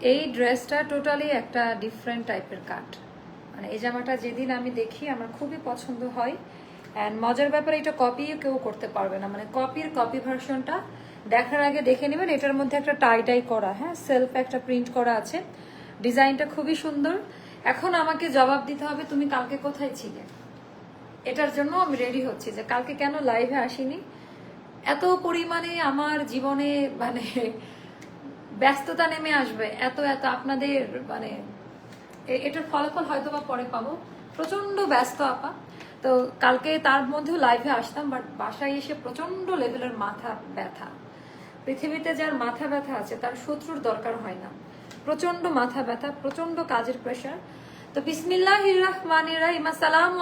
এই ড্রেসটা টোটালি একটা ডিফারেন্ট টাইপের কাট মানে এই জামাটা যেদিন আমি দেখি আমার খুবই পছন্দ হয়। অ্যান্ড মজার ব্যাপারে এটা কপিও কেউ করতে পারবে না। মানে কপির কপি ভার্সনটা দেখার আগে দেখে নেবেন। এটার মধ্যে একটা টাই টাই করা হ্যাঁ সেলফ একটা প্রিন্ট করা আছে। ডিজাইনটা খুবই সুন্দর। এখন আমাকে জবাব দিতে হবে, তুমি কালকে কোথায় ছিলে? এটার জন্য আমি রেডি হচ্ছি যে কালকে কেন লাইভে আসিনি? এত পরিমাণে আমার জীবনে মানে ব্যস্ততা নেমে আসবে, এত এত আপনাদের মানে এটার ফলাফল হয়তো বা পরে পাবো। প্রচণ্ড ব্যস্ত আপা। তো কালকে তার মধ্যেও লাইভে আসতাম বাট বাসায় এসে প্রচণ্ড লেভেলের মাথা ব্যথা। পৃথিবীতে যার মাথা ব্যথা আছে, তার শত্রুর দরকার হয় না। প্রচণ্ড মাথা ব্যথা প্রচণ্ড কাজের প্রেশার তো বিসমিল্লাহ রহমান রাহিম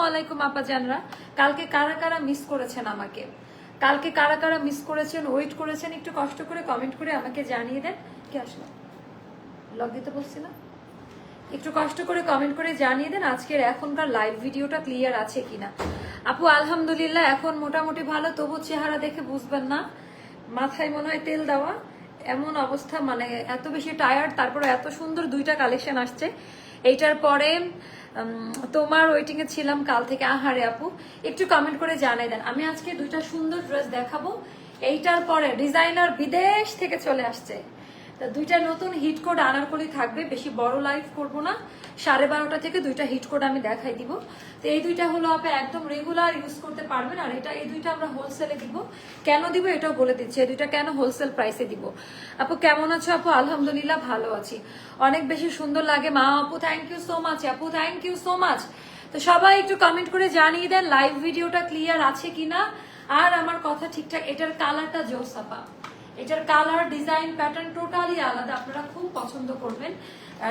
আলাইকুম আপা জানরা। কালকে কারা কারা মিস করেছেন আমাকে? কালকে কারা কারা মিস করেছেন ওয়েট করেছেন, একটু কষ্ট করে কমেন্ট করে আমাকে জানিয়ে দেন। কি আসলো? লগ দিতে বলছি না? একটু কষ্ট করে কমেন্ট করে জানিয়ে দেন আজকের এখনকার লাইভ ভিডিওটা ক্লিয়ার আছে কিনা। আপু, আলহামদুলিল্লাহ, এখন মোটামুটি ভালো তবু চেহারা দেখে বুঝবেন না। মাথায় মনে হয় তেল দেওয়া। এমন অবস্থা মানে এত বেশি টায়ার্ড তারপর এত সুন্দর দুইটা কালেকশন আসছে। এইটার পরে তোমার ওয়েটিং এ ছিলাম কাল থেকে। আহারে আপু, একটু কমেন্ট করে জানাই দেন। আমি আজকে দুইটা সুন্দর ড্রেস দেখাবো। এইটার পরে ডিজাইনার বিদেশ থেকে চলে আসছে। তা দুইটা নতুন হিট কোড আনারকলি থাকবে, বেশি বড় লাইভ করব না। সাড়ে বারোটা থেকে দুইটা হিট কোড আমি দেখাই দিব। তো এই দুইটা হলো আপনি একদম রেগুলার ইউজ করতে পারবেন, আর এটা, এই দুইটা আমরা হোলসেলে দিব। কেন দিব এটাও বলে দিচ্ছি, এই দুইটা কেন হোলসেল প্রাইসে দিব? আপু, কেমন আছো আপু? আলহামদুলিল্লাহ ভালো আছি। অনেক বেশি সুন্দর লাগে। মা আপু থ্যাংক ইউ সো মাচ আপু থ্যাংক ইউ সো মাচ তো সবাই একটু কমেন্ট করে জানিয়ে দেন লাইভ ভিডিওটা ক্লিয়ার আছে কিনা? আর আমার কথা ঠিকঠাক, এটার কালারটা জোস আপা। এটার কালার ডিজাইন প্যাটার্ন টোটালি আলাদা, আপনারা খুব পছন্দ করবেন।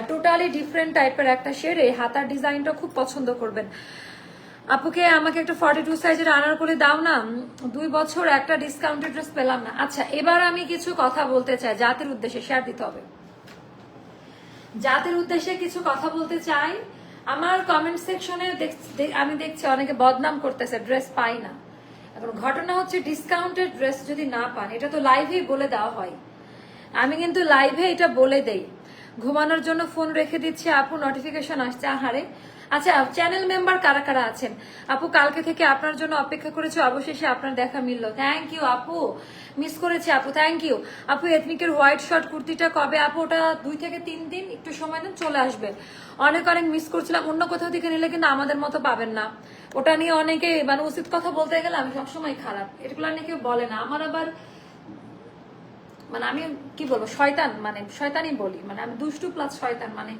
টোটালি ডিফারেন্ট টাইপের একটা শেড এই হাতার ডিজাইনটা খুব পছন্দ করবেন। আপুকে আমাকে একটা ফর্টি টু সাইজের আনার করে দাও না দুই বছর একটা ডিসকাউন্টেড ড্রেস পেলাম না। আচ্ছা এবার আমি কিছু কথা বলতে চাই, জাতির উদ্দেশ্যে শেয়ার দিতে হবে। জাতির উদ্দেশ্যে কিছু কথা বলতে চাই। আমার কমেন্ট সেকশনে আমি দেখছি অনেকে বদনাম করতেছে ড্রেস পাই না। এখন ঘটনা হচ্ছে ডিসকাউন্টেড ড্রেস যদি না পান, এটা তো লাইভেই বলে দেওয়া হয়। আমি কিন্তু লাইভে এটা বলে দেই। ঘুমানোর জন্য ফোন রেখে দিচ্ছি, আপু নোটিফিকেশন আসছে, আহারে। আচ্ছা চ্যানেল মেম্বার কারা কারা আছেন? আপু, কালকে থেকে আপনার জন্য অপেক্ষা করেছি, অবশেষে আপনার দেখা মিলল। থ্যাংক ইউ আপু। মিস করেছি আপু থ্যাংক ইউ আপু এথনিকের হোয়াইট শর্ট কুর্তিটা কবে? আপু, ওটা দুই থেকে তিন দিন, একটু সময় দেন চলে আসবে। অনেক অনেক মিস করছিলাম, অন্য কোথাও থেকে নিলে কিন্তু আমাদের মতো পাবেন না। ওটা নিয়ে অনেকে মানে উচিত কথা বলতে গেলে আমি সবসময় খারাপ। এগুলো নিয়ে কেউ বলে না। আমার আবার মানে আমি কি বলব, শয়তান মানে শয়তানই বলি। মানে আমি দুষ্টু প্লাস শয়তান মানে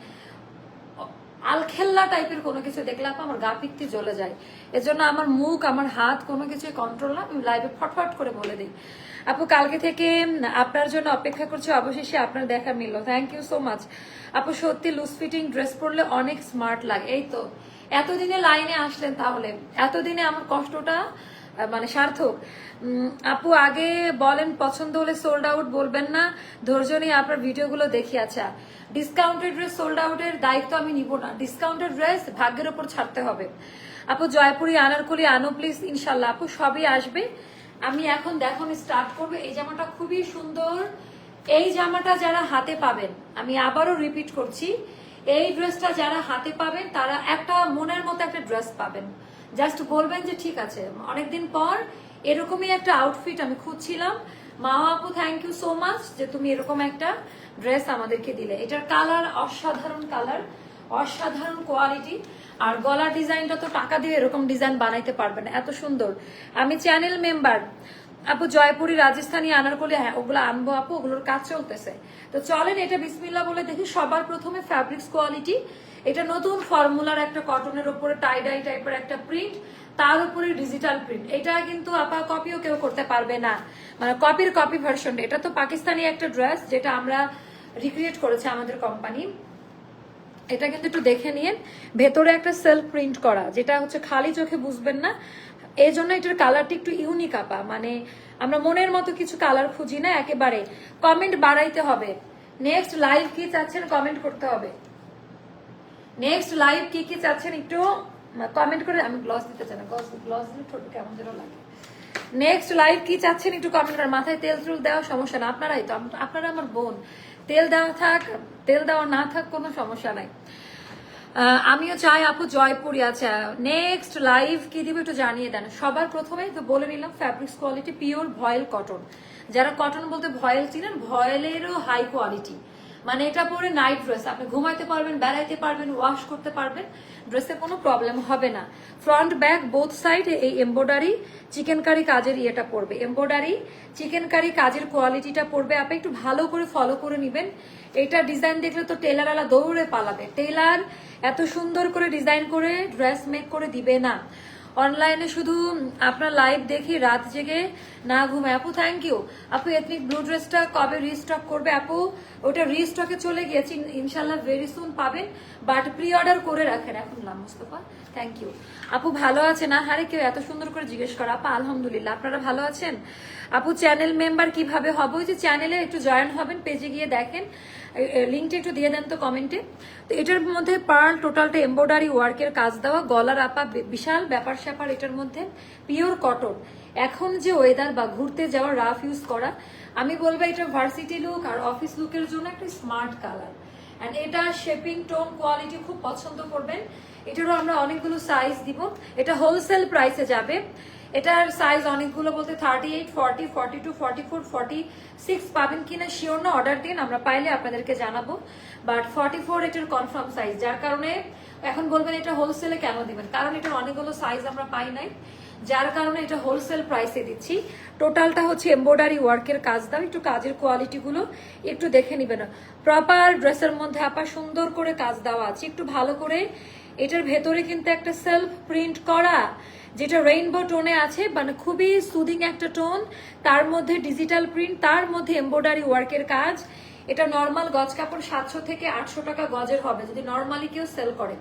আলখেল্লা টাইপের কোনো কিছু দেখলে আপা আমার গা পিত্তি জ্বলে যায়। এজন্য আমার মুখ, আমার হাত কোনো কিছু কন্ট্রোল না। আমি লাইভে ফটফট করে বলে দিই। আপু, কালকে থেকে আপনার জন্য অপেক্ষা করছি। অবশেষে আপনার দেখা মিলল। থ্যাংক ইউ সো মাচ আপু, সত্যি লুজ ফিটিং ড্রেস পরলে অনেক স্মার্ট লাগে। এই তো, এতদিনে লাইনে আসলেন তাহলে। এতদিনে আমার কষ্টটা মানে সার্থক। আপু, আগে বলেন, পছন্দ হলে সোল্ড আউট বলবেন না। ধৈর্য নিয়ে আপনার ভিডিওগুলো দেখি আচ্ছা। ডিসকাউন্টেড ড্রেস সোল্ড আউটের দায়িত্ব আমি নিব না। ডিসকাউন্টেড ড্রেস ভাগ্যের ওপর ছাড়তে হবে। আপু, জয়পুরি, আনারকলি আনো প্লিজ ইনশাল্লাহ আপু, সবই আসবে। আমি এখন দেখানো স্টার্ট করব। এই জামাটা খুবই সুন্দর। এই জামাটা যারা হাতে পাবেন, আমি আবারও রিপিট করছি, এই ড্রেসটা যারা হাতে পাবেন, তারা একটা মনের মতো একটা ড্রেস পাবেন। জাস্ট বলবেন যে ঠিক আছে, অনেকদিন পর এরকমই একটা আউটফিট আমি খুঁজছিলাম। মা আপু থ্যাংক ইউ সো মাচ যে তুমি এরকম একটা ড্রেস আমাদেরকে দিলে। এটার কালার অসাধারণ কালার অসাধারণ কোয়ালিটি আর গলার ডিজাইনটা তো টাকা দিয়ে এরকম ডিজাইন বানাইতে পারবে না, এত সুন্দর। আমি চ্যানেল মেম্বার আপু জয়পুরি, রাজস্থানী, আনারকলি হ্যাঁ ওগুলো আনব আপু, ওগুলোর কাজ চলতেছে। তো চলেন এটা বিসমিল্লা বলে দেখি সবার প্রথমে ফ্যাব্রিক্স কোয়ালিটি এটা নতুন ফর্মুলার একটা কটনের উপরে টাই ডাই টাইপের একটা প্রিন্ট তার উপরে ডিজিটাল প্রিন্ট এটা কিন্তু আপা কপিও কেউ করতে পারবে না। মানে কপির কপি ভার্সন এটা তো পাকিস্তানি একটা ড্রেস যেটা আমরা রিক্রিয়েট করেছে আমাদের কোম্পানি এটা কিন্তু একটু দেখে নিন। ভেতরে একটা সেলফ প্রিন্ট করা, যেটা হচ্ছে খালি চোখে বুঝবেন না। এই জন্য এটার কালারটি একটু ইউনিক আপা। মানে আমরা মনের মতো কিছু কালার খুঁজি না, একেবারে। কমেন্ট বাড়াইতে হবে। নেক্সট লাইভ কি চাচ্ছেন কমেন্ট করতে হবে। নেক্সট লাইভ কি কি চাচ্ছেন একটু কমেন্ট করে, আমি গ্লস দিতে চাই না। গ্লস গ্লস দিলে ঠোঁট কেমন যেন লাগে। নেক্সট লাইভ কি চাচ্ছেন একটু কমেন্ট করেন মাথায় তেল টুল দেওয়া সমস্যা না। আপনারাই তো আপনারা আমার বোন। তেল দেওয়া থাক, তেল দেওয়া না থাক কোনো সমস্যা নাই। আমিও চাই আপু জয়পুরি আচ্ছা নেক্সট লাইভ কি দিব একটু জানিয়ে দেন। সবার প্রথমে তো বলে নিলাম fabrics quality pure voile cotton যারা কটন বলতে ভয়েল চিনেন, ভয়েলেরও হাই কোয়ালিটি মানে এটা পরে নাইট ড্রেস আপনি ঘুমাইতে পারবেন, বেড়াইতে পারবেন ওয়াশ করতে পারবেন ড্রেসে কোনো প্রবলেম হবে না। ফ্রন্ট ব্যাক বোথ সাইড এই এমব্রয়ডারি চিকেন কারি কাজের ইয়েটা পড়বে। এমব্রয়ডারি চিকেন কারি কাজের কোয়ালিটিটা পড়বে। আপনি একটু ভালো করে ফলো করে নেবেন। এটা ডিজাইন দেখলে তো টেলার আলা দৌড়ে পালাবে। টেলার এত সুন্দর করে ডিজাইন করে ড্রেস মেক করে দিবে না। অনলাইনে শুধু আপনার লাইভ দেখি রাত জেগে না ঘুমে আপু থ্যাংক ইউ আপু এথনিক ব্লু ড্রেসটা কবে রিস্টক করবে আপু? ওটা রিস্টকে চলে গিয়েছে ইনশাল্লাহ ভেরি সুন পাবেন। বাট প্রি অর্ডার করে রাখেন এখন নাম মুস্তফা। থ্যাংক ইউ আপু, ভালো আছে না হারে কেউ এত সুন্দর করে জিজ্ঞেস করা। আপা, আলহামদুলিল্লাহ। আপনারা ভালো আছেন? আপু চ্যানেল মেম্বার কীভাবে হবে? ওই যে চ্যানেলে একটু জয়েন হবেন পেজে গিয়ে দেখেন। লিঙ্কটা একটু দিয়ে দেন তো কমেন্টে তো এটার মধ্যে পার্ল টোটালটা এমব্রয়ডারি ওয়ার্কের কাজ দেওয়া, গলার আপা বিশাল ব্যাপার স্যাপার এটার মধ্যে। পিওর কটন এখন যে ওয়েদার বা ঘুরতে যাওয়া রাফ ইউজ করা, আমি বলব এটা ভার্সিটি লুক আর অফিস লুকের জন্য একটা স্মার্ট কালার অ্যান্ড এটা শেপিং টোন কোয়ালিটি খুব পছন্দ করবেন। এটারও আমরা অনেকগুলো সাইজ দিব। এটা হোলসেল প্রাইসে যাবে। এটার সাইজ অনেকগুলো বলতে thirty eight forty forty two forty four forty six পাবেন কিনা শিওর না অর্ডার দিন, আমরা পাইলে আপনাদেরকে জানাব। বাট ফর্টি ফোর এটার কনফার্ম সাইজ যার কারণে এখন বলবেন এটা হোলসেলে কেন দিবেন? কারণ এটার অনেকগুলো সাইজ আমরা পাই নাই। যার কারণে এটা হোলসেল প্রাইসে দিচ্ছি। টোটালটা হচ্ছে এমব্রয়ডারি ওয়ার্কের কাজ দাও, একটু কাজের কোয়ালিটি গুলো একটু দেখে নিবেন। প্রপার ড্রেসের মধ্যে আপা সুন্দর করে কাজ দেওয়া আছে, একটু ভালো করে এটার ভেতরে কিন্তু একটা সেলফ প্রিন্ট করা, যেটা রেইনবো টোনে আছে মানে খুবই সুদিং একটা টোন তার মধ্যে ডিজিটাল প্রিন্ট তার মধ্যে এমব্রয়ডারি ওয়ার্কের কাজ। এটা নর্মাল গজ কাপড় সাতশো থেকে আটশো টাকা গজের হবে, যদি নর্মালি কেউ সেল করে।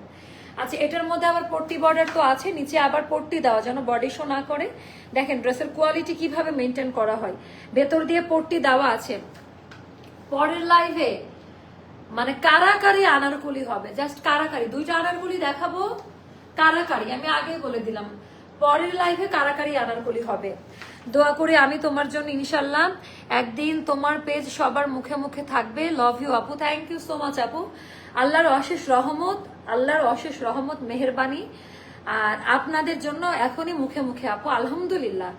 আচ্ছা এটার মধ্যে আবার পট্টি বর্ডার তো আছে, নিচে আবার পট্টি দেওয়া, যেন বডি শো না করে। দেখেন ড্রেসের কোয়ালিটি কীভাবে মেনটেন করা হয়। ভেতর দিয়ে পট্টি দেওয়া আছে। পরের লাইভে মানে কারাকারি আনারকুলি হবে। জাস্ট কারাকারি। দুইটা আনারকুলি দেখাবো। কারাকারি। আমি আগে বলে দিলাম। পরের লাইফে কারাকারি আনারকুলি হবে। দোয়া করে আমি তোমার জন্য ইনশাল্লাহ একদিন তোমার পেজ সবার মুখে মুখে থাকবে। লাভ ইউ আপু। থ্যাংক ইউ সো মাচ আপু। আল্লাহর অশেষ রহমত, আল্লাহর অশেষ রহমত, মেহেরবানি। আর আপনাদের জন্য এখনই মুখে মুখে, আপু, আলহামদুলিল্লাহ।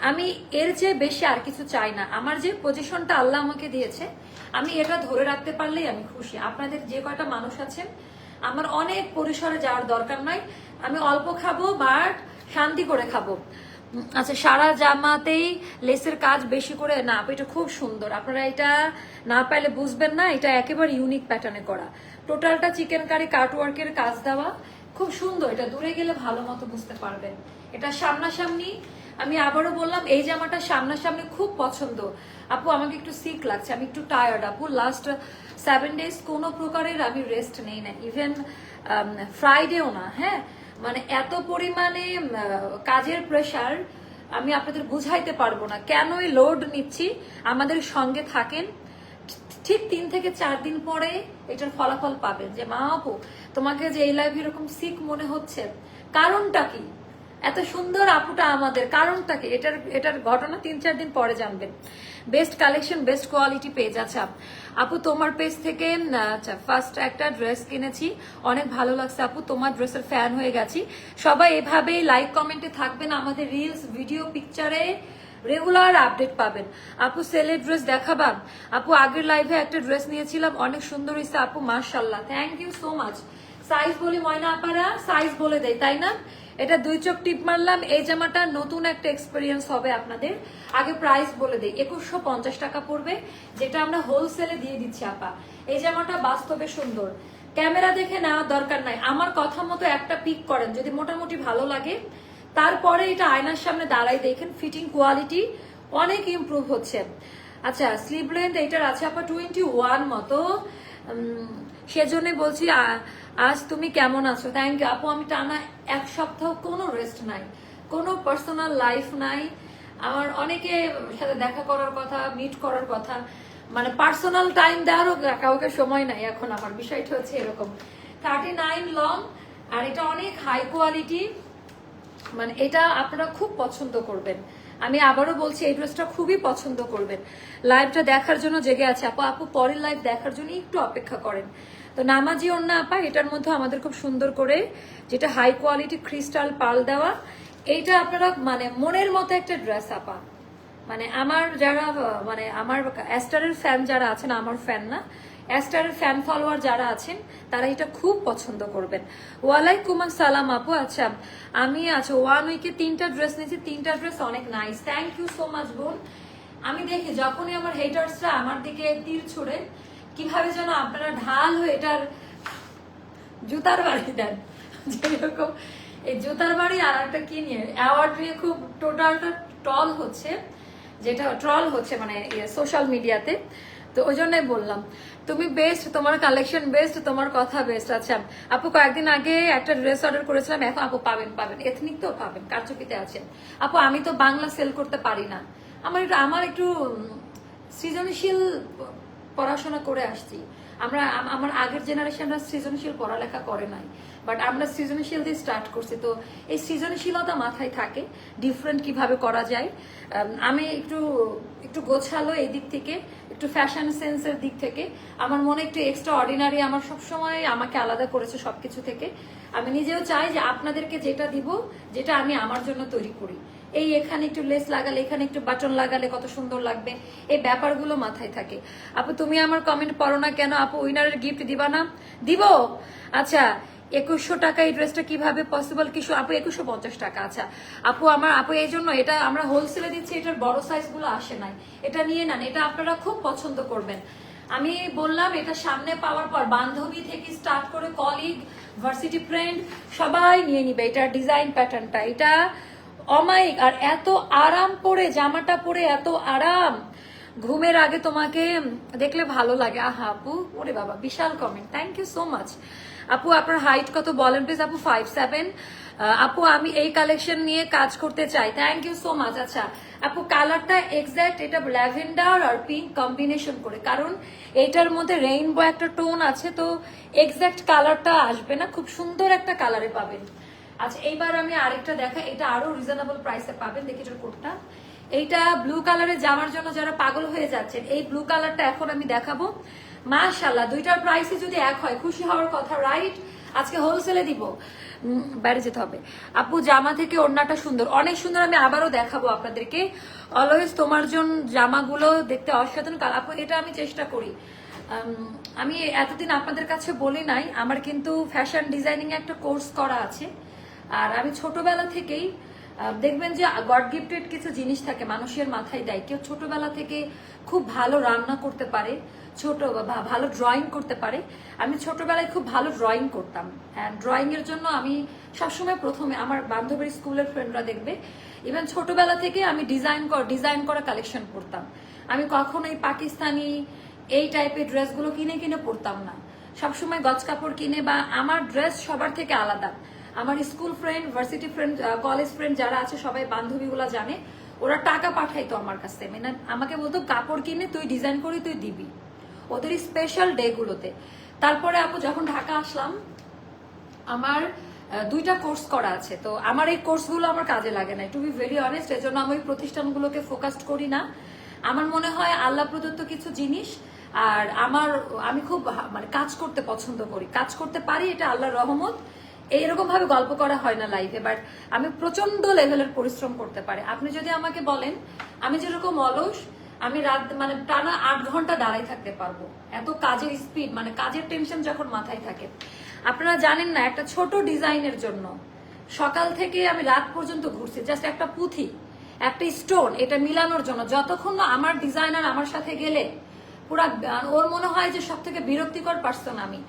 আমি এর চেয়ে বেশি আর কিছু চাই না। আমার যে পজিশনটা আল্লাহ আমাকে দিয়েছে আমি এটা ধরে রাখতে পারলেই আমি খুশি। আপনাদের যে কয়টা মানুষ আছেন, আমার অনেক পরিসরে যাওয়ার দরকার নাই। আমি অল্প খাব, বাট শান্তি করে খাব। আচ্ছা সারা জামাতেই লেসের কাজ বেশি করে? না এটা খুব সুন্দর। আপনারা এটা না পাইলে বুঝবেন না, এটা একেবারে ইউনিক প্যাটার্নে করা। টোটালটা চিকেন কারি কাটওয়ার্কের কাজ দেওয়া। খুব সুন্দর, এটা দূরে গেলে ভালো মতো বুঝতে পারবেন। এটা সামনাসামনি আমি আবারও বললাম, এই জামাটা সামনাসামনি খুব পছন্দ। আপু, আমাকে একটু সিক লাগছে, আমি একটু টায়ার্ড আপু। লাস্ট সেভেন ডেজ কোনো প্রকারের আমি রেস্ট নেই না। ইভেন ফ্রাইডেও না হ্যাঁ? মানে এত পরিমাণে কাজের প্রেশার আমি আপনাদের বুঝাইতে পারব না। কেনই লোড নিচ্ছি? আমাদের সঙ্গে থাকেন, ঠিক তিন থেকে চার দিন পরে এটার ফলাফল পাবেন। যে, মা আপু, তোমাকে যে এই লাইফ এরকম সিক মনে হচ্ছে, কারণটা কি? এত সুন্দর আপুটা আমাদের, কারণটা কি? এটার এটার ঘটনা তিন চার দিন পরে জানবেন। Best collection best quality page আচ্ছা আপু তোমার পেজ থেকে আচ্ছা ফার্স্ট একটা ড্রেস কিনেছি। অনেক ভালো লাগছে আপু, তোমার ড্রেসের ফ্যান হয়ে গেছি। সবাই এভাবেই লাইক কমেন্টে থাকবেন, আমাদের রিলস ভিডিও পিকচারে রেগুলার আপডেট পাবেন। আপু সেলের ড্রেস দেখাবা? আপু, আগের লাইভে একটা ড্রেস নিয়েছিলাম, অনেক সুন্দর হয়েছে আপু মার্শাল্লাহ thank you so much size বলি ময়না আপারা সাইজ বলে দেয়, তাই না? এটা দুই চোখ টিপ মারলাম, এই জামাটা নতুন একটা এক্সপিরিয়েন্স হবে আপনাদের। আগে প্রাইস বলে দিই, একুশশো পঞ্চাশ টাকা পড়বে, যেটা আমরা হোলসেলে দিয়ে দিচ্ছি, আপা। এই জামাটা বাস্তবে সুন্দর। ক্যামেরা দেখে নেওয়ার দরকার নাই। আমার কথা মতো একটা পিক করেন, যদি মোটামুটি ভালো লাগে। তারপরে এটা আয়নার সামনে দাঁড়াই দেখেন ফিটিং কোয়ালিটি অনেক ইমপ্রুভ হচ্ছে। আচ্ছা স্লিভ লেন্থ এটার আছে, আপা টোয়েন্টি ওয়ান মতো। সেজন্যই বলছি আজ তুমি কেমন আছো? থ্যাংক ইউ আপু, আমি টানা এক সপ্তাহ কোনো রেস্ট নাই, কোনো পার্সোনাল লাইফ নাই। আমার অনেকে সাথে দেখা করার কথা মিট করার কথা মানে পার্সোনাল টাইম দেওয়ারও কাউকে সময় নাই এখন আমার। বিষয়টা হচ্ছে এরকম। থার্টি নাইন লং আর এটা অনেক হাই কোয়ালিটি মানে এটা আপনারা খুব পছন্দ করবেন। আমি আবারও বলছি, এই ড্রেসটা খুবই পছন্দ করবেন। লাইভটা দেখার জন্য জেগে আছে। আপু আপু, পরের লাইভ দেখার জন্য একটু অপেক্ষা করেন। তো নামাজি অন্য আপা, এটার মধ্যে আমাদের খুব সুন্দর করে যেটা হাই কোয়ালিটি ক্রিস্টাল পাল দেওয়া, এইটা আপনারা মানে মনের মতো একটা ড্রেস আপা। মানে আমার যারা মানে আমার অ্যাস্টারের ফ্যান যারা আছেন, আমার ফ্যান না অ্যাস্টারের ফ্যান ফলোয়ার যারা আছেন, তারা এটা খুব পছন্দ করবেন। ওয়ালাইকুম আসসালাম আপু আচ্ছা আমি আচ্ছা ওয়ান উইকে তিনটা ড্রেস নিয়েছি, তিনটা ড্রেস অনেক nice thank you so much বোন। আমি দেখি, যখনই আমার হেটার্সরা আমার দিকে তীর ছুড়ে, কীভাবে যেন আপনারা ঢাল হয়ে এটার জুতার বাড়ি দেন। যেরকম এই জুতার বাড়ি আর একটা কি নিয়ে অ্যাওয়ার্ড নিয়ে খুব টোটালটা ট্রল হচ্ছে, যেটা ট্রল হচ্ছে মানে সোশ্যাল মিডিয়াতে তো ওই জন্যই বললাম। তুমি বেস্ট তোমার কালেকশন বেস্ট তোমার কথা বেস্ট আচ্ছা আপু কয়েকদিন আগে একটা ড্রেস অর্ডার করেছিলাম, এখন আপু পাবেন পাবেন। এথনিক তো পাবেন, কারচুপিতে আছেন। আপু, আমি তো বাংলা সেল করতে পারি না। আমার একটু আমার একটু সৃজনশীল পড়াশোনা করে আসছি। আমরা আমার আগের জেনারেশনরা সৃজনশীল পড়ালেখা করে নাই। বাট আমরা সৃজনশীল দিয়ে স্টার্ট করছি। তো এই সৃজনশীলতা মাথায় থাকে ডিফারেন্ট কীভাবে করা যায়। আমি একটু একটু গোছালো এই দিক থেকে, একটু ফ্যাশন সেন্সের দিক থেকে। আমার মনে একটু এক্সট্রা অর্ডিনারি আমার সবসময় আমাকে আলাদা করেছে সবকিছু থেকে। আমি নিজেও চাই যে আপনাদেরকে যেটা দিব, যেটা আমি আমার জন্য তৈরি করি। এই এখানে একটু লেস লাগালে, এখানে একটু বাটন লাগালে কত সুন্দর লাগবে। এই ব্যাপারগুলো মাথায় থাকে। আপু, তুমি আমার কমেন্ট পড়ো না কেন? আপু উইনারের গিফট দিবা না? দিব! আচ্ছা একুশশো টাকা এই ড্রেসটা কীভাবে পসিবল কিছু আপু, একুশশো পঞ্চাশ টাকা আচ্ছা। আপু, আমার আপু, এই জন্য এটা আমরা হোলসেলে দিচ্ছি, এটার বড় সাইজগুলো আসে নাই। এটা নিয়ে নেন, এটা আপনারা খুব পছন্দ করবেন। আমি বললাম, এটা সামনে পাওয়ার পর বান্ধবী থেকে স্টার্ট করে কলিগ ভার্সিটি ফ্রেন্ড সবাই নিয়ে নিবে। এটার ডিজাইন প্যাটার্নটা এটা অমায়িক, আর এত আরাম পরে জামাটা পরে এত আরাম। ঘুমের আগে তোমাকে দেখলে ভালো লাগে। আহা আপু, ওরে বাবা, বিশাল comment thank you so much আপু, আপনার হাইট কত বলেন প্লিজ আপু ফাইভ সেভেন আপু, আমি এই কালেকশন নিয়ে কাজ করতে চাই। থ্যাংক ইউ সো মাচ আচ্ছা আপু কালারটা এক্স্যাক্ট এটা ল্যাভেন্ডার আর পিঙ্ক কম্বিনেশন করে। কারণ এইটার মধ্যে রেইনবো একটা টোন আছে, তো এক্স্যাক্ট কালারটা আসবে না। খুব সুন্দর একটা কালারে পাবেন। আচ্ছা এইবার আমি আরেকটা দেখা এটা আরও রিজনেবল প্রাইসে পাবেন। দেখি এটার কোডটা এইটা ব্লু কালারে যাওয়ার জন্য যারা পাগল হয়ে যাচ্ছেন, এই ব্লু কালারটা এখন আমি দেখাবো। মাশাল্লাহ দুইটার প্রাইসই যদি এক হয়, খুশি হওয়ার কথা রাইট আজকে হোলসেলে দিব। বাইরে যেতে হবে। আপু, জামা থেকে ওড়নাটা সুন্দর। অনেক সুন্দর, আমি আবারও দেখাবো আপনাদেরকে। অলওয়েজ তোমার জন্য জামাগুলো দেখতে অসাধারণ কাল- আপু, এটা আমি চেষ্টা করি। আমি এতদিন আপনাদের কাছে বলি নাই, আমার কিন্তু ফ্যাশন ডিজাইনিং একটা কোর্স করা আছে। আর আমি ছোটবেলা থেকেই দেখবেন যে গড গিফটেড কিছু জিনিস থাকে মানুষের মাথায় দেয়। কেউ ছোটবেলা থেকে খুব ভালো রান্না করতে পারে ছোট বা ভালো ড্রয়িং করতে পারে। আমি ছোটবেলায় খুব ভালো ড্রয়িং করতাম। হ্যাঁ ড্রয়িং এর জন্য আমি সবসময় প্রথমে আমার বান্ধবীর স্কুলের ফ্রেন্ডরা দেখবে। ইভেন ছোটবেলা থেকে আমি ডিজাইন ডিজাইন করা কালেকশন করতাম আমি কখনোই পাকিস্তানি এই টাইপের ড্রেসগুলো কিনে কিনে পরতাম না। সবসময় গজ কাপড় কিনে বা আমার ড্রেস সবার থেকে আলাদা। আমার school friend varsity friend college friend যারা আছে, সবাই বান্ধবীগুলো জানে। ওরা টাকা পাঠাইতো আমার কাছে মানে আমাকে বলতো, কাপড় কিনে তুই ডিজাইন করে, তুই দিবি। ওদের স্পেশাল ডে গুলোতে। তারপরে আপু যখন ঢাকা আসলাম, আমার দুইটা কোর্স করা আছে। তো আমার এই কোর্সগুলো আমার কাজে লাগে না টু বি ভেরি অনেস্ট এজন্য আমি ওই প্রতিষ্ঠানগুলোকে ফোকাসড করি না। আমার মনে হয় আল্লাহ প্রদত্ত কিছু জিনিস, আর আমার, আমি খুব মানে কাজ করতে পছন্দ করি। কাজ করতে পারি, এটা আল্লাহর রহমত। এইরকম ভাবে গল্প করা হয় না লাইফে বাট আমি প্রচণ্ড লেভেলের পরিশ্রম করতে পারি। আপনি যদি আমাকে বলেন, আমি যেরকম অলস আমি রাত মানে টানা আট ঘণ্টা দাঁড়াই থাকতে পারব। এত কাজের স্পিড মানে কাজের টেনশন যখন মাথায় থাকে। আপনারা জানেন না, একটা ছোট ডিজাইনের জন্য সকাল থেকে আমি রাত পর্যন্ত ঘুরছি জাস্ট একটা পুঁথি, একটা স্টোন এটা মিলানোর জন্য। যতক্ষণ না আমার ডিজাইনার আমার সাথে গেলে, পুরা ওর মনে হয় যে সব থেকে বিরক্তিকর পার্সন আমি।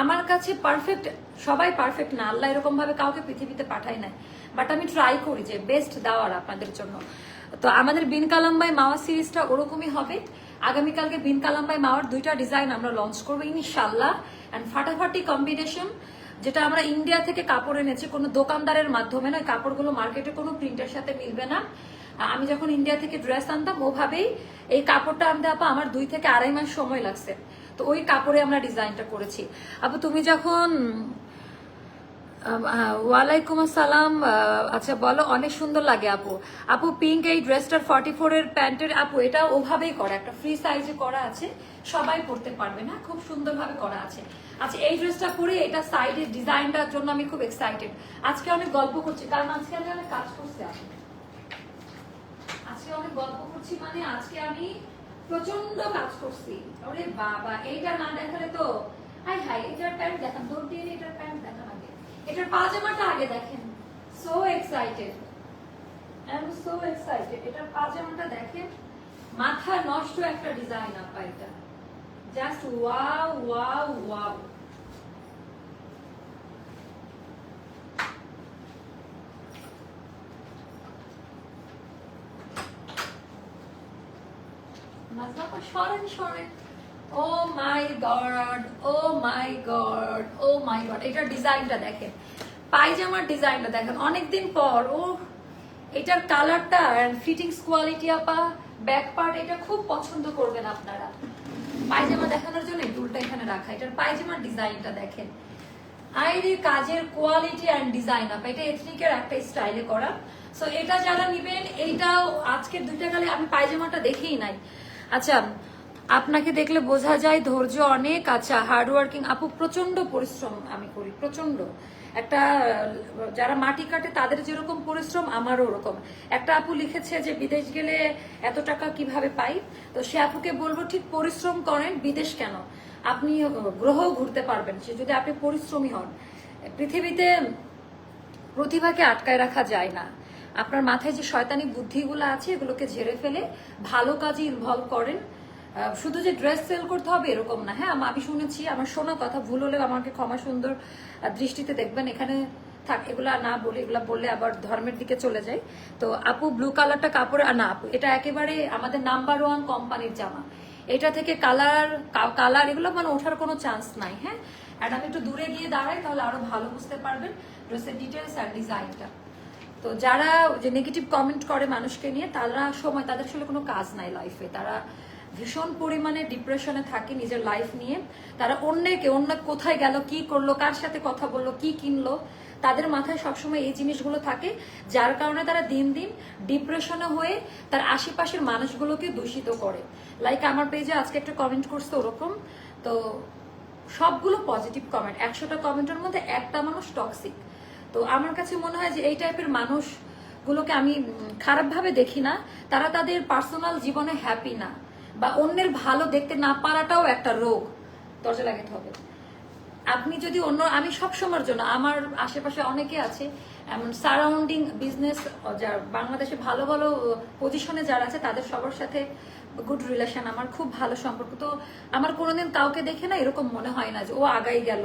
আমার কাছে পারফেক্ট সবাই পারফেক্ট না, আল্লাহ এরকম ভাবে কাউকে পৃথিবীতে পাঠায় নাই। বাট আমি ট্রাই করি যে বেস্ট দেওয়ার আপনাদের জন্য। তো আমাদের বিন কালাম্বাই মাওয়া সিরিজটা ওরকমই হবে। আগামীকালকে বিন কালাম্বাই মাওয়ার দুইটা ডিজাইন আমরা লঞ্চ করব ইনশাল্লাহ অ্যান্ড ফাটাফাটি কম্বিনেশন যেটা আমরা ইন্ডিয়া থেকে কাপড় এনেছি, কোনো দোকানদারের মাধ্যমে নয়, কাপড়গুলো মার্কেটে কোনো প্রিন্টের সাথে মিলবে না। আমি যখন ইন্ডিয়া থেকে ড্রেস আনতাম, ওভাবেই এই কাপড়টা আনতে আপা, আমার দুই থেকে আড়াই মাস সময় লাগছে। তো ওই কাপড়ে আমরা ডিজাইনটা করেছি। আপু, তুমি যখন ওয়ালাইকুম আসসালাম আচ্ছা বলো, অনেক সুন্দর লাগে আপু। আপু পিঙ্ক এই ড্রেসটার ফর্টি ফোর এর প্যান্টের, আপু, এটা ওভাবেই করা, একটা ফ্রি সাইজে করা আছে, সবাই পরতে পারবে না, খুব সুন্দরভাবে করা আছে। আচ্ছা এই ড্রেসটা পরে এটা সাইডের ডিজাইনটার জন্য আমি খুব এক্সাইটেড আজকে অনেক গল্প করছি, কারণ আজকে আমি অনেক কাজ করছি আজকে অনেক গল্প করছি মানে আজকে আমি প্রচণ্ড কাজ করছি। ওরে বাবা, এইটা না দেখালে তো, হাই হাই এটার প্যান্ট দেখান দৌড় দিয়ে এটার প্যান্ট দেখান। এটার পাজামাটা আগে দেখেন। So excited I am so excited এটার পাজামাটা দেখেন। মাথা নষ্ট একটা ডিজাইন আপা এটা। জাস্ট ওয়াও ওয়াও ওয়াও মাজলাপা সরেন সরেন। ও my god, oh my god, oh my god. এটার ডিজাইনটা দেখেন। পায়জামার ডিজাইনটা দেখেন। অনেকদিন পর ও এটার কালারটা ফিটিংস কোয়ালিটি আপা ব্যাক পার্ট এটা খুব পছন্দ করবেন আপনারা। পায়জামা দেখানোর জন্য টুলটা এখানে রাখা। এটার পায়জামার ডিজাইনটা দেখেন। আইরে, কাজের কোয়ালিটি অ্যান্ড ডিজাইন আপ। এটা এথনিকের একটা স্টাইলে করা। সো এটা যারা নিবেন এইটাও আজকের দুইটা কালে আমি পায়জামাটা দেখেই নাই। আচ্ছা আপনাকে দেখলে বোঝা যায় ধৈর্য অনেক আচ্ছা হার্ড ওয়ার্কিং আপু প্রচণ্ড পরিশ্রম আমি করি প্রচণ্ড একটা, যারা মাটি কাটে, তাদের যেরকম পরিশ্রম, আমারও ওরকম। একটা আপু লিখেছে যে, বিদেশ গেলে এত টাকা কীভাবে পাই? তো সে আপুকে বলব, ঠিক পরিশ্রম করেন, বিদেশ কেন? আপনি গ্রহ ঘুরতে পারবেন। সে যদি আপনি পরিশ্রমী হন, পৃথিবীতে প্রতিভাকে আটকায় রাখা যায় না। আপনার মাথায় যে শয়তানি বুদ্ধিগুলো আছে, এগুলোকে ঝেড়ে ফেলে ভালো কাজে ইনভলভ করেন। শুধু যে ড্রেস সেল করতে হবে এরকম না। হ্যাঁ আমি শুনেছি, আমার শোনা কথা, ভুল হলে আমাকে ক্ষমা সুন্দর দৃষ্টিতে দেখবেন। এখানে থাক, এগুলা না বলে, এগুলা বললে আবার ধর্মের দিকে চলে যায় তো আপু ব্লু কালারটা কাপড় না আপু, এটা একেবারে আমাদের নাম্বার ওয়ান কোম্পানির জামা। এটা থেকে কালার কালার এগুলো মানে ওঠার কোনো চান্স নাই হ্যাঁ? আর আমি একটু দূরে গিয়ে দাঁড়াই, তাহলে আরও ভালো বুঝতে পারবেন ড্রেসের ডিটেলস আর ডিজাইনটা তো যারা যে নেগেটিভ কমেন্ট করে মানুষকে নিয়ে, তারা সময়, তাদের আসলে কোনো কাজ নাই লাইফে তারা ভীষণ পরিমাণে ডিপ্রেশনে থাকে নিজের লাইফ নিয়ে। তারা অন্যকে, অন্য কোথায় গেল, কি করল, কার সাথে কথা বলল, কি কিনলো, তাদের মাথায় সবসময় এই জিনিসগুলো থাকে, যার কারণে তারা দিন দিন ডিপ্রেশনে হয়ে তার আশেপাশের মানুষগুলোকে দূষিত করে। লাইক আমার পেজে আজকে একটা কমেন্ট করছে ওরকম, তো সবগুলো পজিটিভ কমেন্ট একশোটা কমেন্টের মধ্যে একটা মানুষ টক্সিক তো আমার কাছে মনে হয় যে এই টাইপের মানুষগুলোকে আমি খারাপভাবে দেখি না, তারা তাদের পার্সোনাল জীবনে হ্যাপি না। বা অন্যের ভালো দেখতে না পারাটাও একটা রোগ। দরজা লাগাতে হবে। আপনি যদি অন্য, আমি সব সময়ের জন্য, আমার আশেপাশে অনেকে আছে, এমন সারাউন্ডিং বিজনেস যার বাংলাদেশে ভালো ভালো পজিশনে যারা আছে, তাদের সবার সাথে গুড রিলেশন আমার খুব ভালো সম্পর্ক। তো আমার কোনোদিন কাউকে দেখে না এরকম মনে হয় না যে ও আগাই গেল।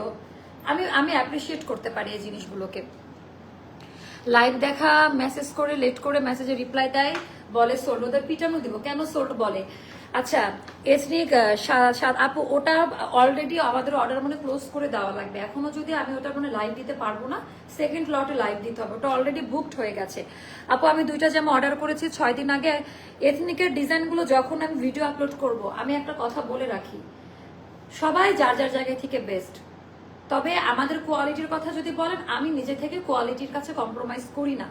আমি আমি অ্যাপ্রিসিয়েট করতে পারি এই জিনিসগুলোকে। লাইভ দেখা মেসেজ করে লেট করে মেসেজে রিপ্লাই দেয়, বলে সোল্ড ওদের পিটানো দিব। কেন সোল্ড বলে? আচ্ছা এসনিক আপু, ওটা অলরেডি আমাদের অর্ডার মানে ক্লোজ করে দেওয়া লাগবে। এখনও যদি আমি ওটা মানে লাইভ দিতে পারব না সেকেন্ড লটে লাইভ দিতে হবে। ওটা অলরেডি বুকড হয়ে গেছে। আপু, আমি দুইটা জামা অর্ডার করেছি ছয় দিন আগে। এথনিকের ডিজাইনগুলো যখন আমি ভিডিও আপলোড করব, আমি একটা কথা বলে রাখি। সবাই যার যার জায়গায় থেকে বেস্ট তবে আমাদের কোয়ালিটির কথা যদি বলেন, আমি নিজে থেকে কোয়ালিটির কাছে কম্প্রোমাইজ করি না।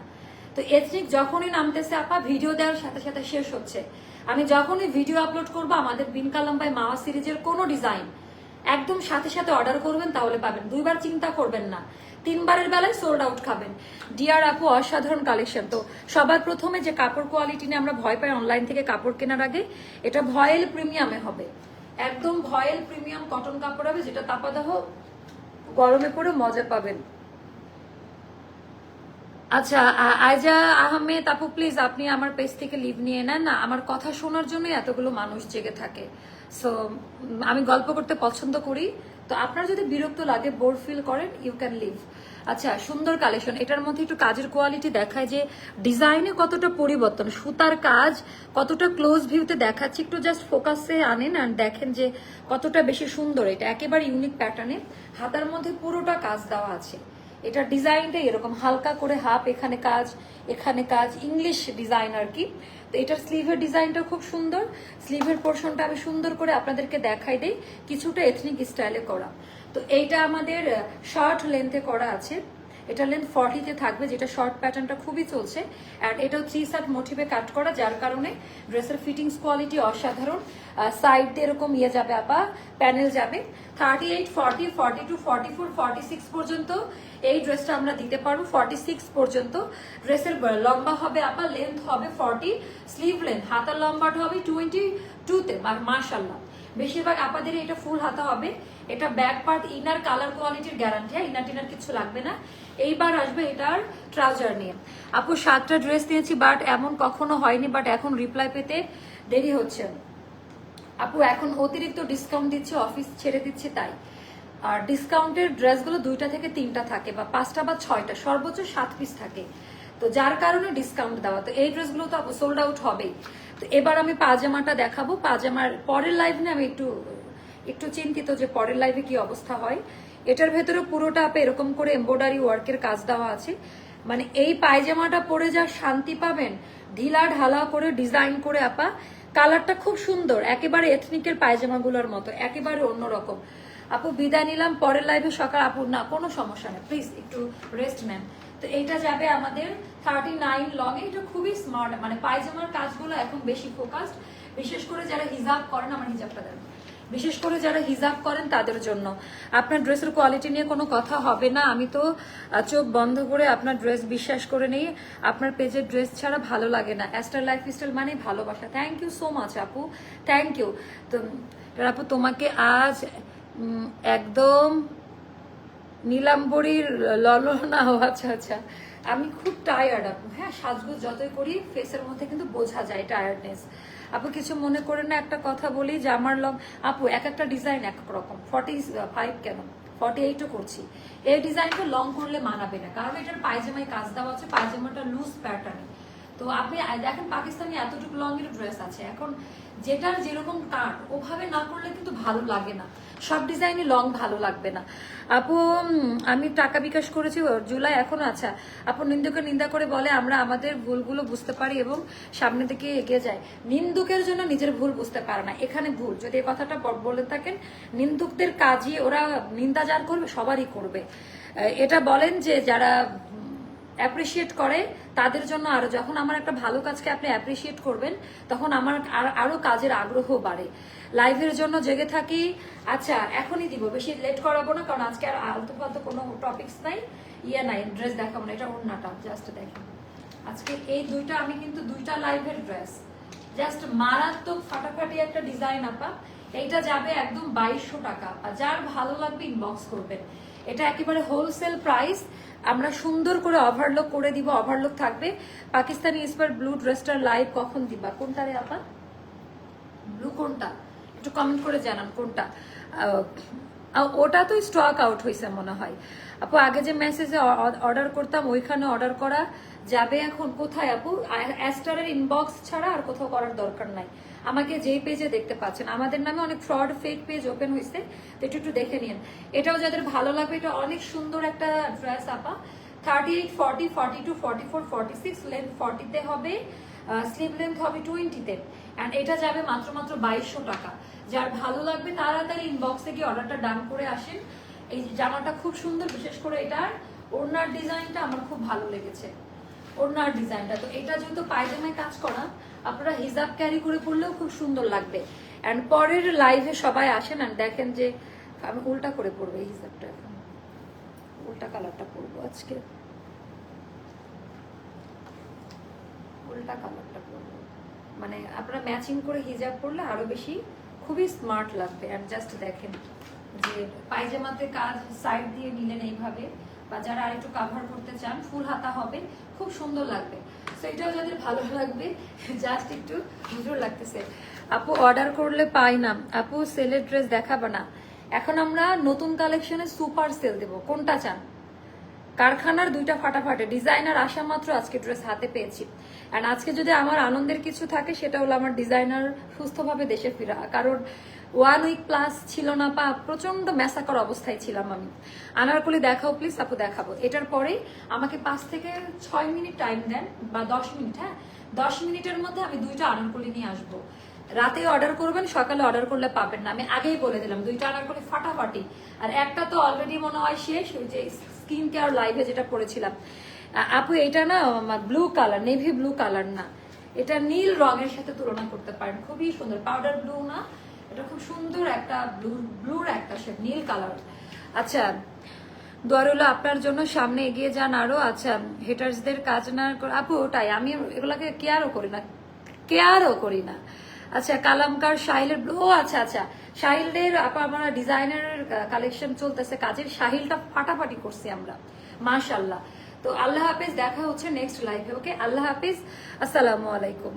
তো এথনিক যখনই নামতেছে, আপা ভিডিও দেওয়ার সাথে সাথে শেষ হচ্ছে। আমি যখনই ভিডিও আপলোড করব, আমাদের বিন কালাম্বাই মাওয়া সিরিজের কোনো ডিজাইন একদম সাথে সাথে অর্ডার করবেন, তাহলে পাবেন। দুইবার চিন্তা করবেন না। তিনবারের বেলায় সোল্ড আউট খাবেন। ডিয়ার আপু, অসাধারণ কালেকশন তো সবার প্রথমে যে কাপড় কোয়ালিটি নিয়ে আমরা ভয় পাই অনলাইন থেকে কাপড় কেনার আগে, এটা ভয়েল প্রিমিয়ামে হবে। একদম ভয়েল প্রিমিয়াম কটন কাপড় হবে, যেটা তাপাদাহ গরমে পরে মজা পাবেন। আচ্ছা আয়জা আহমেদ আপু প্লিজ আপনি আমার পেজ থেকে লিভ নিয়ে নেন। না, আমার কথা শোনার জন্যই এতগুলো মানুষ জেগে থাকে। সো আমি গল্প করতে পছন্দ করি। তো আপনার যদি বিরক্ত লাগে বোর ফিল করেন ইউ ক্যান লিভ আচ্ছা সুন্দর কালেকশন এটার মধ্যে একটু কাজের কোয়ালিটি দেখায় যে ডিজাইনে কতটা পরিবর্তন, সুতার কাজ কতটা ক্লোজ ভিউতে দেখাচ্ছে। একটু জাস্ট ফোকাসে আনেন আর দেখেন যে কতটা বেশি সুন্দর। এটা একেবারে ইউনিক প্যাটার্নে হাতার মধ্যে পুরোটা কাজ দেওয়া আছে। এটা ডিজাইনটাই এরকম, হালকা করে হাফ, এখানে কাজ এখানে কাজ ইংলিশ ডিজাইন আর কি। তো এটার স্লিভের ডিজাইনটা খুব সুন্দর। স্লিভের পোর্শনটা আমি সুন্দর করে আপনাদেরকে দেখাই দিই, কিছুটা এথনিক স্টাইলে করা। তো এইটা আমাদের শর্ট লেন্থে করা আছে। এটা লেন্থ ফর্টিতে থাকবে, যেটা শর্ট প্যাটার্নটা খুবই চলছে। অ্যান্ড এটাও থ্রি সাইড মোটিভে কাট করা, যার কারণে ড্রেসের ফিটিংস কোয়ালিটি অসাধারণ। সাইড দিয়ে এরকম ইয়ে যাবে আপা প্যানেল যাবে। Thirty eight forty forty two forty four forty six পর্যন্ত এই ড্রেসটা আমরা দিতে পারব ফর্টি সিক্স পর্যন্ত ড্রেসের লম্বা হবে আপা লেন্থ হবে ফর্টি স্লিভ লেন্থ হাতার লম্বাটা হবে টোয়েন্টি টুতে মার্শাল্লাহ বেশিরভাগ আপাদের এটা ফুল হাতা হবে। এটা ব্যাক পার্ট ইনার কালার কোয়ালিটির গ্যারান্টি হ্যাঁ ইনার টিনার কিছু লাগবে না। এইবার আসবে এটার ট্রাউজার নিয়ে। আপু, সাতটা ড্রেস নিয়েছি বাট এমন কখনো হয়নি বাট এখন রিপ্লাই পেতে দেরি হচ্ছে। আপু, এখন অতিরিক্ত ডিসকাউন্ট দিচ্ছে অফিস ছেড়ে দিচ্ছে তাই। আর ডিসকাউন্টের ড্রেসগুলো দুইটা থেকে তিনটা থাকে, বা পাঁচটা বা ছয়টা, সর্বোচ্চ সাত পিস থাকে। তো যার কারণে ডিসকাউন্ট দেওয়া। তো এই ড্রেসগুলো তো সোল্ড আউট হবেই। তো এবার আমি পাজামাটা দেখাবো। পাজামার পরের লাইভ নিয়ে আমি একটু একটু চিন্তিত যে পরের লাইভে কি অবস্থা হয়। এটার ভেতরে পুরোটা আপে এরকম করে এমব্রয়ডারি ওয়ার্কের কাজ দেওয়া আছে। মানে এই পায়জামাটা পরে যা শান্তি পাবেন, ঢিলা ঢালা করে ডিজাইন করে আপা কালারটা খুব সুন্দর, একেবারে এথনিকের পায়জামাগুলোর মতো, একেবারে অন্যরকম। আপু বিদায় নিলাম, পরের লাইভে সকাল, আপু, না, কোনো সমস্যা নেই প্লিজ একটু রেস্ট নেন। তো এইটা যাবে আমাদের থার্টি নাইন লং এটা খুবই স্মার্ট মানে পায়জামার কাজগুলো এখন বেশি ফোকাসড বিশেষ করে যারা হিজাব করেন, আমার হিজাবটা দেন। বিশেষ করে যারা হিজাব করেন তাদের জন্য। আপনার ড্রেসের কোয়ালিটি নিয়ে কোনো কথা হবে না। আমি তো চোখ বন্ধ করে আপনার ড্রেস বিশ্বাস করে নেই। আপনার পেজের ড্রেস ছাড়া ভালো লাগে না। অ্যাস্টার লাইফ স্টাইল মানে ভালোবাসা। থ্যাংক ইউ সো মাচ আপু। থ্যাংক ইউ তো আপু তোমাকে আজ একদম নীলাম্বরীর ললনা আচ্ছা আচ্ছা। আমি খুব টায়ার্ড আপু। হ্যাঁ সাজগোজ যতই করি ফেসের মধ্যে কিন্তু বোঝা যায় টায়ার্ডনেস আপু কিছু মনে করে না, একটা কথা বলি যে আমার লং, আপু, এক একটা ডিজাইন এক রকম। ফর্টি ফাইভ কেন? ফর্টি এইটও করছি। এই ডিজাইনটা লং করলে মানাবে না, কারণ এটার পায়জামায় কাজ দেওয়া আছে, পায়জামাটা লুজ প্যাটার্নে তো আপনি, দেখেন পাকিস্তানি এতটুকু লং এর ড্রেস আছে, এখন যেটার যেরকম কাট ওভাবে না করলে কিন্তু ভালো লাগে না। সব ডিজাইনই লং ভালো লাগবে না। আপু আমি টাকা বিকাশ করেছি জুলাই এখনও আচ্ছা আপু, নিন্দুকে নিন্দা করে বলে আমরা আমাদের ভুলগুলো বুঝতে পারি এবং সামনে থেকে এগিয়ে যাই। নিন্দুকের জন্য নিজের ভুল বুঝতে পারে না। এখানে ভুল। যদি এই কথাটা বলে থাকেন, নিন্দুকদের কাজই ওরা নিন্দা যার করবে, সবারই করবে। এটা বলেন যে যারা অ্যাপ্রিসিয়েট করে তাদের জন্য আরও। যখন আমার একটা ভালো কাজকে আপনি অ্যাপ্রিসিয়েট করবেন, তখন আমার আর- আরও কাজের আগ্রহ বাড়ে। লাইভের জন্য জেগে থাকি। আচ্ছা এখনই দিব। বেশি লেট করাবো না, কারণ আজকে আর আলতু ফালতু কোনো টপিকস নাই। ইয়ে নাই ড্রেস দেখাবো না, এটা অন্যটা জাস্ট দেখেন। আজকে এই দুইটা, আমি কিন্তু দুইটা লাইভের ড্রেস জাস্ট মারাত্মক ফাটাফাটি একটা ডিজাইন আপা। এইটা যাবে একদম বাইশশো টাকা। আর যার ভালো লাগবে ইনবক্স করবেন। এটা একেবারে হোলসেল প্রাইস আমরা সুন্দর করে ওভারলোক করে দিব ওভারলোক থাকবে। পাকিস্তানি ইস্পার ব্লু ড্রেসটার লাইভ কখন দিবা? কোনটা রে আপা? ব্লু কোনটা? একটু কমেন্ট করে জানান কোনটা। ওটা তো স্টক আউট হয়েছে মনে হয়। আপু, আগে যে মেসেজে অর্ডার করতাম, ওইখানে অর্ডার করা যাবে এখন কোথায় আপু? অ্যাস্টারের ইনবক্স ছাড়া আর কোথাও করার দরকার নাই। আমাকে যেই পেজে দেখতে পাচ্ছেন, আমাদের নামে অনেক ফ্রড ফেক পেজ ওপেন হয়েছে তো একটু একটু দেখে নিন এটাও যাদের ভালো লাগবে, এটা অনেক সুন্দর একটা ড্রেস আপা। Thirty eight forty forty two forty four forty six length ফর্টিতে হবে স্লিভ লেন্থ হবে টোয়েন্টিতে অ্যান্ড এটা যাবে মাত্র মাত্র বাইশশো টাকা। যার ভালো লাগবে তাড়াতাড়ি ইনবক্সে গিয়ে অর্ডারটা ডান করে আসেন। এই জামাটা খুব সুন্দর, বিশেষ করে এটার। ওড়নার ডিজাইনটা আমার খুব ভালো লেগেছে। ওড়নার ডিজাইনটা তো এটা যেহেতু পায়জামায় কাজ করা, আপনারা হিজাব ক্যারি করে পরলেও খুব সুন্দর লাগবে। অ্যান্ড পরের লাইভে সবাই আসেন অ্যান্ড দেখেন যে আমি উল্টা করে পরবো এই হিসাবটা এখন। উল্টা কালারটা পরবো আজকে। উল্টা কালারটা পরবো। মানে আপনারা ম্যাচিং করে হিজাব পরলে আরও বেশি খুবই স্মার্ট লাগবে। অ্যান্ড জাস্ট দেখেন যে পায়জামাতে কাজ সাইড দিয়ে নিলেন এইভাবে, বা যারা আরেকটু কাভার করতে চান, ফুল হাতা হবে, খুব সুন্দর লাগবে। তো এটাও যাদের ভালো লাগবে জাস্ট একটু হুজুর লাগতেছে। আপু অর্ডার করলে পাই না। আপু সেলের ড্রেস দেখাবে না। এখন আমরা নতুন কালেকশনে সুপার সেল দেবো। কোনটা চান? কারখানার দুইটা ফাটাফাটে ডিজাইনার আসা মাত্র আজকে ড্রেস হাতে পেয়েছি। অ্যান্ড আজকে যদি আমার আনন্দের কিছু থাকে, সেটা হলো আমার ডিজাইনার সুস্থভাবে দেশে ফিরা। কারণ ওয়ান উইক প্লাস ছিল না পা প্রচণ্ড মেসাকর অবস্থায় ছিলাম আমি। আনারকলি দেখাও প্লিজ আপু দেখাবো। এটার পরে আমাকে পাঁচ থেকে ছয় মিনিট টাইম দেন, বা দশ মিনিট হ্যাঁ? দশ মিনিটের মধ্যে আমি দুইটা আনারকলি নিয়ে আসব। রাতে অর্ডার করবেন, সকালে অর্ডার করলে পাবেন না। আমি আগেই বলে দিলাম, দুইটা করে ফাটাফাটি। আর একটা তো অলরেডি মনে হয় শেষ, ওই যে স্কিন কেয়ার লাইভে যেটা পড়েছিলাম। আপু, এটা না blue colour navy blue colour না। এটা নীল রঙের সাথে তুলনা করতে পারেন। খুবই সুন্দর। পাউডার ব্লু না, এটা খুব সুন্দর একটা ব্লু ব্লুর একটা শেড নীল কালার আচ্ছা দোয়ারুল্লাহ আপনার জন্য সামনে এগিয়ে যান আরও। আচ্ছা হেটার্সদের কাজ না আপু ওটাই আমি এগুলাকে কেয়ারও করি না। কেয়ারও করি না। আচ্ছা কালামকার শাহিলের ও আচ্ছা আচ্ছা। সাহিলের আপা, আমরা ডিজাইনার কালেকশন চলতেছে কাজের। সাহিলটা ফাটাফাটি করছি আমরা। মাশাল্লাহ তো আল্লাহ হাফিজ, দেখা হচ্ছে নেক্সট লাইভে ওকে আল্লাহ হাফিজ, আসসালামু আলাইকুম।